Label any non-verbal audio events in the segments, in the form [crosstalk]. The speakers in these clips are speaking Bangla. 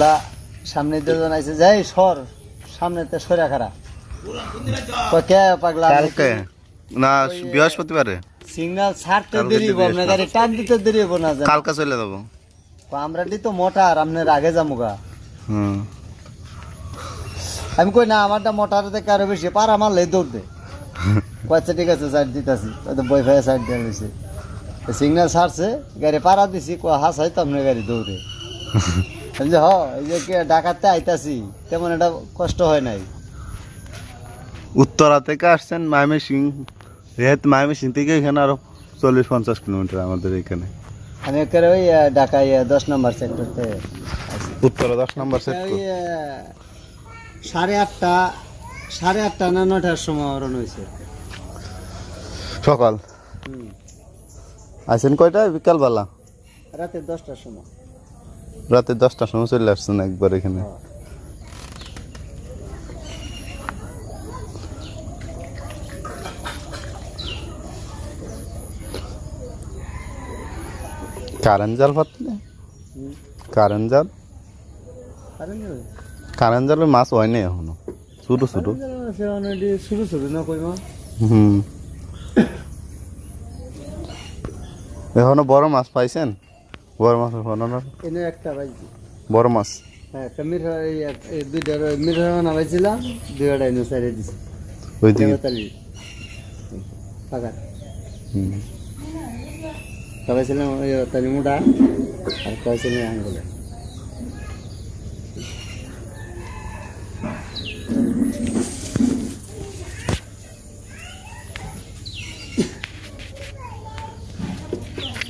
লা সামনে দুজন আইছে যাই সর সামনেতে সরা খারা কে পাগলা? কালকে? না বৃহস্পতিবারে। সিগন্যাল ছাড়তে কালকে দেরি দিবি হব আপনার গাড়ি টান দিতে দেরি হব না কালকে চলে যাব। আমরা তো মোটা আর আপনার আগে যামুগা হুম। আমি কই না আমারটা মোটার থেকে আরও বেশি পার আমার লাই দৌড় দে। [laughs] কয়েছে ঠিক আছে সাইড দিতেছি। বই ফাই সাইড দিয়ে দিছি সিগন্যাল ছাড়ছে গাড়ি পাড়া দিছি। কয় হাসাই তো আপনার গাড়ি দৌড়ে। [laughs] যে হ এই যে ডাকাতে আইতাছি তেমন এটা কষ্ট হয় নাই। উত্তরা থেকে আসছেন মাইমে সিং যেহেতু মাইমে থেকে এখানে আরও চল্লিশ পঞ্চাশ কিলোমিটার আমাদের এখানে। আমি একেবারে ওই ঢাকা দশ নম্বর সেক্টরতে উত্তরা দশ নম্বর আহ, সাড়ে আটটা সাড়ে আটটা না নটার সময় রওনা হয়েছে। সকাল। আসেন কয়টা বিকালবেলা? রাতে দশটার সময়। রাতে দশটার সময় চলে আসছেন একবার এখানে। কারেন্ট জাল পাতলে হুম, কারেন্ট জাল? কারেন্ট মাছ হয় না এখনও। ছোটো ছোটো। না কই হুম। এখনও বড় মাছ পাইছেন? বড় মাছ না এনে একটা বাইজি বড় মাছ? হ্যাঁ একটা মিঠা এক- এই দুইটা মিঠা না বাইছিলাম দুইটা এনে সাইডে দিছি। পাকা। খাওয়াইছিলাম ওই তালি মুডা আর খাওয়াইছিলাম আঙ্গুলে।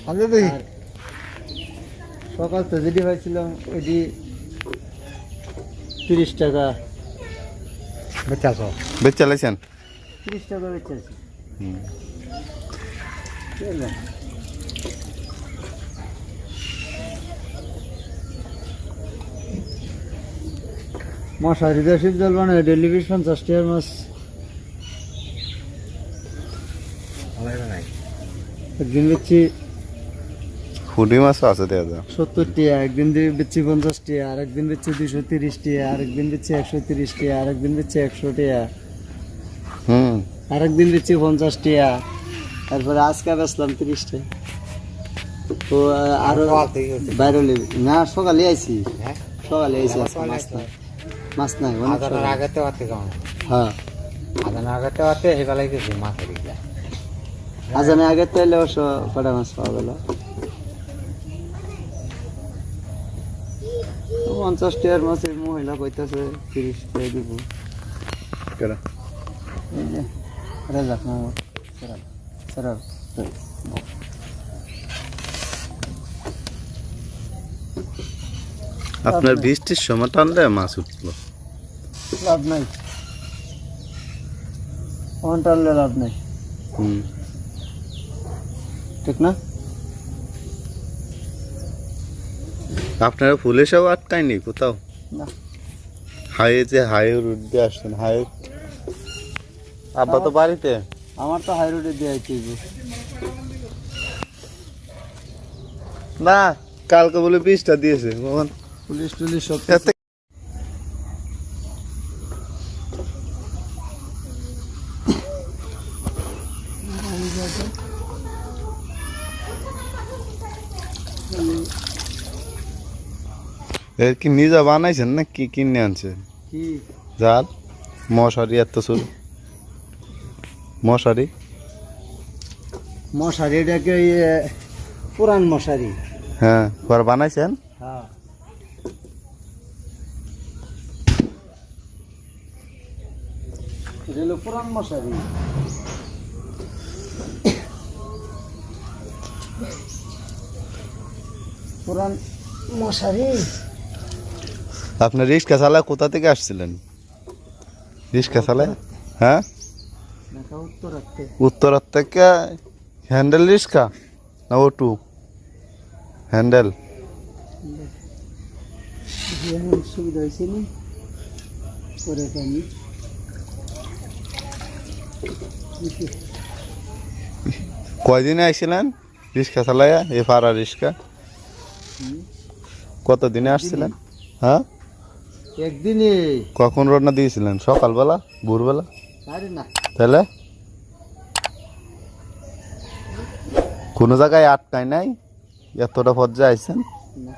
আগে আর সকাল তো যেটি পাইছিলাম ওইটি তিরিশ টাকা। বেচাছ বেচ তিরিশ টাকা বেচেছি হুম। মশারি দিয়ে শিব জল বানায় ডেলি বিশ পঞ্চাশ টাকার মাছ। একদিন বেচছি। ফুটি মাছও আছে দেওয়া যায়। সত্তর টিয়া একদিন দিয়ে বেচছি পঞ্চাশ টিয়া আর একদিন বেচছি দুশো তিরিশ টিয়া আর একদিন বেচছি একশো তিরিশ টিয়া আর একদিন বেচছি একশো টিয়া হুম। আর একদিন বেচছি পঞ্চাশ টিয়া তারপরে আজকে বেচলাম তিরিশ টিয়া তো আরও বাইরে না সকালে আইছি। সকালে আইছি মাছ নাই। মাছ নাই আদানের সকালে। আগতে হতে হ্যাঁ। আদানের আগতে হতে সেবেলাই গেছি মাছের গিলা আজানে আগে তো এলে অবশ্য কটা মাছ পাওয়া গেল। পঞ্চাশ টিয়ার মাছের মহিলা কইতাছে তিরিশ টাকা দিব। কেডা? এই যে রাজাক মামুদ সরাল সরাল আপনার বৃষ্টির সময় টানলে মাছ উঠল। লাভ নাই। অন্টারলে লাভ নাই। হুম। ঠিক না? আপনারা ফুলে সব আটকায়নি কোথাও? হাইয়ে যে হাইয়ে রুট দিয়ে আসছেন হাইয়ে? আব্বা তো বাড়িতে? আমার তো হাই রোডে দিয়ে আইতে না কালকে বলে বৃষ্টিটা দিয়েছে কখন পুলিশ টুলিশ সব এতে এর কি নিজে বানাইছেন না কি কিনে আনছে কি? জাল মশারি এত শুরু মশারি? মশারি এটাকে পুরান মশারি? হ্যাঁ ঘর বানাইছেন? হ্যাঁ। পুরান মশারি। পুরান মশারি? আপনি রিক্সা চালায় কোথা থেকে আসছিলেন? রিক্সা চালায়? হ্যাঁ? উত্তরার থেকে হ্যান্ডেল রিক্সা না ওটু? হ্যান্ডেল। সুবিধা কয়দিনে আইছিলেন রিক্সা চালাইয়া এ ভাড়া রিক্সা কত দিনে আসছিলেন? হ্যাঁ? একদিনই। কখন রওনা দিয়েছিলেন? সকালবেলা? ভোরবেলা? আরে না। তাহলে? কোনো জায়গায় আটকায় নাই? এতটা পর্যায়ে আইছেন? না।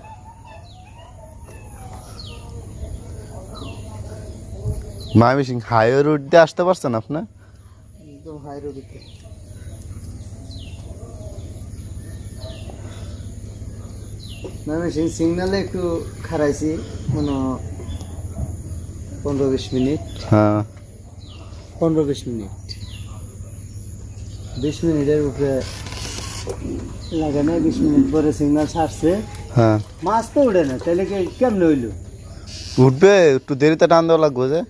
মায়ামি সিং হাইওয়ে রোড দিয়ে আসতে পারছেন আপনি? একদম হাই রোডিতে ময়মনসিং সিগনালে একটু খারাইছি হয় পনেরো বিশ মিনিট। হ্যাঁ। পনেরো বিশ মিনিট। বিশ মিনিটের উপরে লাগে না বিশ মিনিট পরে সিগনাল ছাড়ছে। হ্যাঁ। মাছ তো উঠে না তাহলে কি কেমনে হইল? উঠবে একটু দেরিতে টান দেওয়া লাগবে যে।